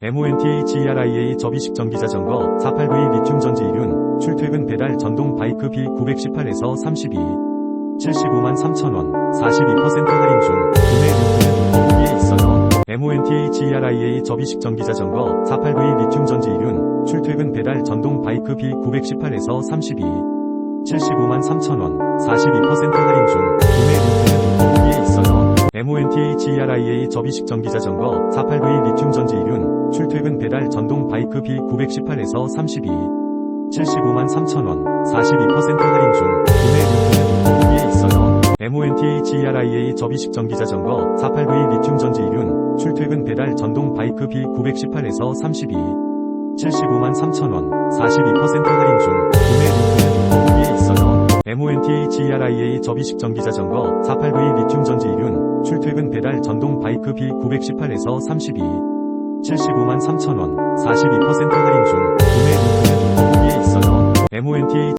MONTHERIA 접이식 전기자 전거 489의 리튬 전지 이륜 출퇴근 배달 전동 바이크 B918에서 32 75만 3천원 42% 할인 중 구매 링크는 여기에 있어요. MONTHERIA 접이식 전기자 전거 489의 리튬 전지 이륜 출퇴근 배달 전동 바이크 B918에서 32 75만 3천원 42% 할인 중 구매 링크는 여기에 있어요. MONTHERIA 접이식 전기자 전거 489의 리튬 전지 이륜 출퇴근 배달 전동 바이크 B918에서 32 75만 3천원 42% 할인 중 구매 링크는 여기에 있어요. MONTHERIA 접이식 전기자전거 489의 리튬 전지 이륜 출퇴근 배달 전동 바이크 B918에서 32 75만 3천원 42% 할인 중 구매 링크는 여기에 있어요. MONTHERIA 접이식 전기자전거 489의 리튬 전지 이륜 출퇴근 배달 전동 바이크 B918에서 32 75만 3천원 42% 할인 중 구매 링크는 여기에 있어요. MONTH